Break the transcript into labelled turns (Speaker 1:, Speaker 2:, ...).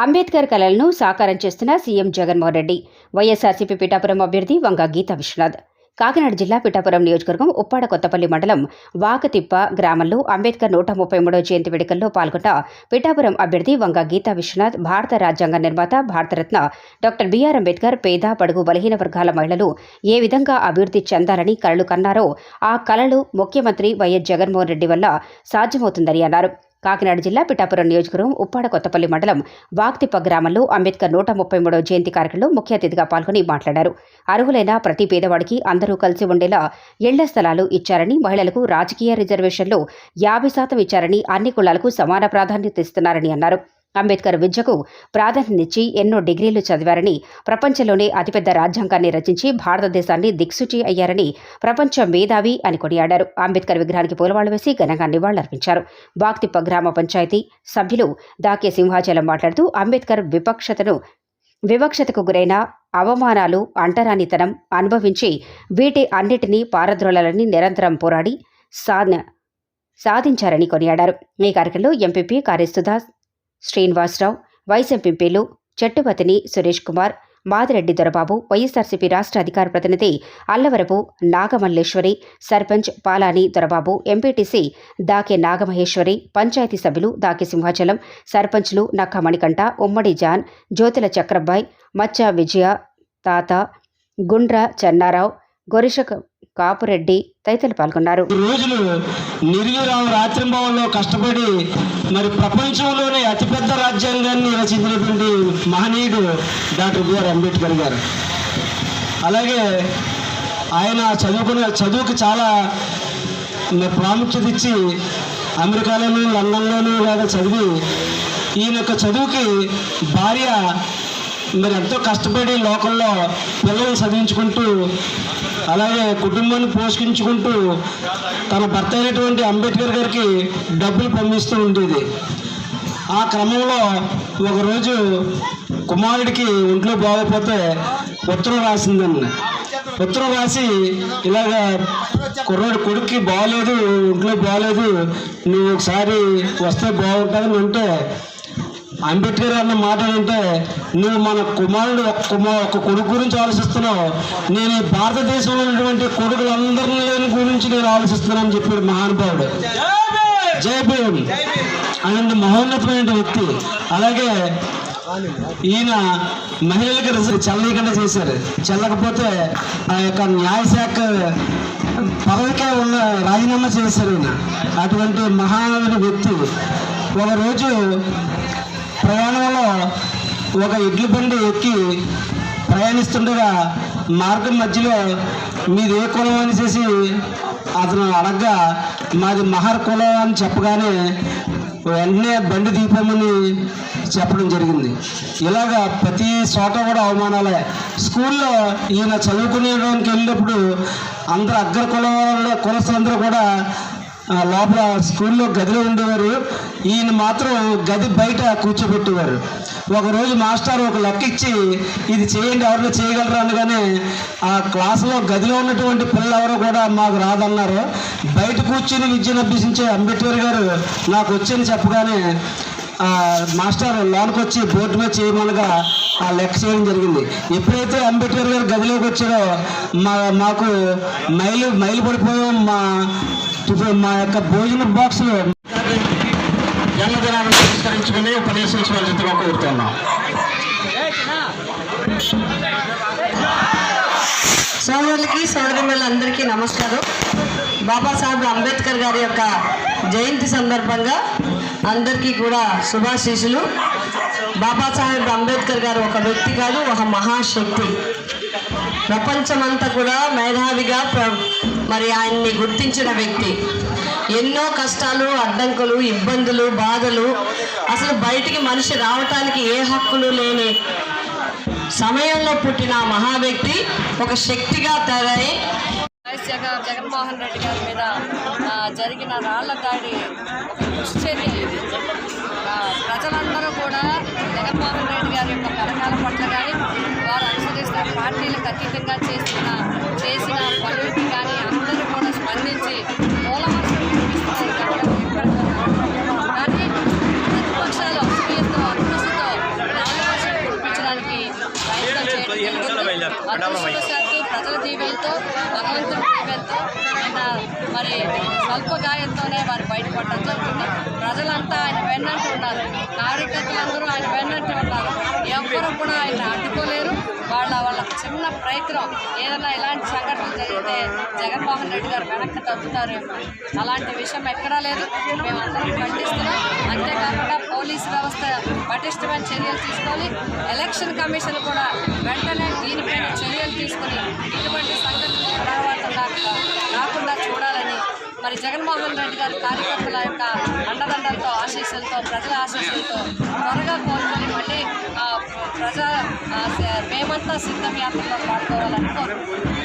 Speaker 1: అంబేద్కర్ కలలను సాకారం చేస్తున్న సీఎం జగన్మోహన్ రెడ్డి వైఎస్ఆర్సీపీ పిఠాపురం అభ్యర్థి వంగ గీతా విశ్వనాథ్. కాకినాడ జిల్లా పిఠాపురం నియోజకవర్గం ఉప్పాడ కొత్తపల్లి మండలం వాకతిప్ప గ్రామంలో అంబేద్కర్ నూట ముప్పై మూడో జయంతి వేడుకల్లో పాల్గొన్న పిఠాపురం అభ్యర్థి వంగ గీతా విశ్వనాథ్ భారత రాజ్యాంగ నిర్మాత భారతరత్న డాక్టర్ బిఆర్ అంబేద్కర్ పేద పడుగు బలహీన వర్గాల మహిళలు ఏ విధంగా అభివృద్ధి చెందాలని కలలు కన్నారో ఆ కలలు ముఖ్యమంత్రి వైఎస్ జగన్మోహన్ రెడ్డి వల్ల సాధ్యమవుతుందని అన్నారు. కాకినాడ జిల్లా పిఠాపురం నియోజకవర్గం ఉప్పాడ కొత్తపల్లి మండలం వాక్తిప్ప గ్రామంలో అంబేద్కర్ నూట ముప్పై మూడవ జయంతి కార్యక్రమంలో ముఖ్య అతిథిగా పాల్గొని మాట్లాడారు. అర్హులైన ప్రతి పేదవాడికి అందరూ కలిసి ఉండేలా ఇళ్ళ స్థలాలు ఇచ్చారని మహిళలకు రాజకీయ రిజర్వేషన్లు యాభై శాతం ఇచ్చారని అన్ని కులాలకు సమాన ప్రాధాన్యత ఇస్తున్నారని అన్నారు. అంబేద్కర్ విద్యకు ప్రాధాన్యతనిచ్చి ఎన్నో డిగ్రీలు చదివారని ప్రపంచంలోనే అతిపెద్ద రాజ్యాంగాన్ని రచించి భారతదేశాన్ని దిక్సూచి అయ్యారని ప్రపంచ మేధావి అని కొనియాడారు. అంబేద్కర్ విగ్రహానికి పూలవాళ్ళు వేసి ఘనంగా నివాళులర్పించారు. బాక్తిప్ప గ్రామ పంచాయతీ సభ్యులు దాకే సింహాచలం మాట్లాడుతూ అంబేద్కర్ విపక్షతను వివక్షతకు గురైన అవమానాలు అంటరానితనం అనుభవించి వీటి అన్నిటినీ పారద్రోలాలని నిరంతరం పోరాడి సాధన సాధించారని కొనియాడారు. ఈ కార్యక్రమంలో ఎంపీపీ కార్యసుధా శ్రీనివాసరావు వైస్ ఎంపీపీలు చెట్టుపతిని సురేష్ కుమార్ మాదిరెడ్డి దొరబాబు వైఎస్ఆర్సీపీ రాష్ట్ర అధికార ప్రతినిధి అల్లవరపు నాగమల్లేశ్వరి సర్పంచ్ పాలాని దొరబాబు ఎంపీటీసీ దాకే నాగమహేశ్వరి పంచాయతీ సభ్యులు దాకే సింహాచలం సర్పంచ్లు నక్క మణికంఠ ఉమ్మడి జాన్ జ్యోతుల చక్రబ్బాయ్ మచ్చ విజయ తాత గుండ్ర చెన్నారావు గొరిష కాపురెడ్డి తదితరులు పాల్గొన్నారు.
Speaker 2: రోజులు నిర్విరామ రాత్రింభవంలో కష్టపడి మరి ప్రపంచంలోనే అతిపెద్ద రాజ్యాంగాన్ని రచించినటువంటి మహనీయుడు డాక్టర్ బిఆర్ అంబేద్కర్ గారు. అలాగే ఆయన చదువుకున్న చదువుకి చాలా ప్రాముఖ్యత ఇచ్చి అమెరికాలోనూ లండన్లోనూ లేదా చదివి ఈయన యొక్క చదువుకి భార్య మరి ఎంతో కష్టపడి లోకల్లో పిల్లల్ని చదివించుకుంటూ అలాగే కుటుంబాన్ని పోషించుకుంటూ తన భర్త అయినటువంటి అంబేద్కర్ గారికి డబ్బులు పంపిస్తూ ఉండేది. ఆ క్రమంలో ఒకరోజు కుమారుడికి ఒంట్లో బాగోకపోతే ఉత్తరం రాసిందండి ఉత్తరం రాసి ఇలాగ కుర్రోడు కొడుక్కి బాగాలేదు ఒంట్లో బాగాలేదు నువ్వు ఒకసారి వస్తే బాగుంటుందని అంటే అంబేద్కర్ అన్న మాట అంటే నువ్వు మన కుమారుడు ఒక కుమార్ ఒక కొడుకు గురించి ఆలోచిస్తున్నావు. నేను భారతదేశంలో ఉన్నటువంటి కొడుకులందరిని గురించి నేను ఆలోచిస్తున్నానని చెప్పాడు మహానుభావుడు. జై భీమ్. ఆయన మహోన్నతమైన వ్యక్తి. అలాగే ఈయన మహిళలకు రిజర్వ్ చల్లకుండా చేశారు. చల్లకపోతే ఆ యొక్క న్యాయశాఖ పదవికే ఉన్న రాజీనామా చేశారు ఈయన. అటువంటి మహానవుడి వ్యక్తి. ఒకరోజు ప్రయాణంలో ఒక ఎడ్ల బండి ఎక్కి ప్రయాణిస్తుండగా మార్గం మధ్యలో మీది ఏ కులం అని చేసి అతను అడగ్గా మాది మహర్ కులం అని చెప్పగానే వెంటనే బండి దీపమని చెప్పడం జరిగింది. ఇలాగా ప్రతి చోట కూడా అవమానాలే. స్కూల్లో ఈయన చదువుకునేడానికి వెళ్ళినప్పుడు అందరు అగ్ర కుల కులస్తులందరూ కూడా లోపల స్కూల్లో గదిలో ఉండేవారు. ఈయన మాత్రం గది బయట కూర్చోబెట్టేవారు. ఒకరోజు మాస్టర్ ఒక లెక్క ఇచ్చి ఇది చేయండి ఎవరిని చేయగలరు? అనగానే ఆ క్లాసులో గదిలో ఉన్నటువంటి పిల్లలు ఎవరు కూడా మాకు రాదన్నారు. బయట కూర్చుని విద్యను అభ్యసించే అంబేద్కర్ గారు నాకు వచ్చని చెప్పగానే మాస్టర్ లోనికి వచ్చి బోర్డు మీద చేయమనగా ఆ లెక్క చేయడం జరిగింది. ఎప్పుడైతే అంబేద్కర్ గారు గదిలోకి వచ్చాడో మా మాకు మైలు మైలు పడిపోయాం మా టిఫిన్ మా యొక్క భోజన బాక్స్లో. జన్మదినాన్ని పురస్కరించుకుని ఉపదేశించవలసిందిగా కోరుతున్నాం.
Speaker 3: సోదరులకి సోదరిమణులందరికీ నమస్కారం. బాబాసాహెబ్ అంబేద్కర్ గారి యొక్క జయంతి సందర్భంగా అందరికీ కూడా శుభాశీసులు బాబాసాహెబ్ అంబేద్కర్ గారు ఒక వ్యక్తి కాదు ఒక మహాశక్తి. ప్రపంచమంతా కూడా మేధావిగా ప్ర- మరి ఆయన్ని గుర్తించిన వ్యక్తి. ఎన్నో కష్టాలు అడ్డంకులు ఇబ్బందులు బాధలు. అసలు బయటికి మనిషి రావటానికి ఏ హక్కులు లేని సమయంలో పుట్టిన మహా వ్యక్తి ఒక శక్తిగా తయారై
Speaker 4: జగన్మోహన్ రెడ్డి గారి మీద జరిగిన రాళ్ళ దాడి దుశ్చర్య ఇది. ప్రజలందరూ కూడా జగన్మోహన్ రెడ్డి గారి యొక్క పథకాల పట్ల కానీ వారు అనుసరిస్తున్న పార్టీలకు అతీతంగా చేసిన చేసిన పనులకి అదృష్టవశాత్తు ప్రజల దీవెలతో భగవంతుడి దీవెలతో ఆయన మరి స్వల్ప గాయంతోనే వారు బయటపడడం జరిగింది ప్రజలంతా ఆయన వెన్నంటి ఉన్నారు. కార్యకర్తలందరూ ఆయన వెన్నంటి ఉన్నారు. ఎవ్వరూ కూడా ఆయన అడ్డుకోలేరు. వాళ్ళ వాళ్ళ చిన్న ప్రయత్నం ఏదైనా ఇలాంటి సంఘటనలు జరిగితే జగన్మోహన్ రెడ్డి గారు వెనక్కి తగ్గుతారు అలాంటి విషయం ఎక్కడా లేదు. మేమందరం ఖండిస్తున్నాం. అంతేకాకుండా పోలీసు వ్యవస్థ పటిష్టమైన చర్యలు తీసుకొని ఎలక్షన్ కమిషన్ కూడా వెంటనే దీనిపైన చర్యలు తీసుకొని ఇటువంటి సంఘటనలు పునరావృతం రాకుండా చూడాలని మరి జగన్మోహన్ రెడ్డి గారి కార్యకర్తల యొక్క అండదండలతో ఆశీస్సులతో ప్రజల ఆశీస్సులతో త్వరగా కోరుకొని మళ్ళీ ఆ, ప్రజా మేమంతా సిద్ధం యాత్రలో పాల్గొవాలని కోరుకుంటున్నాం.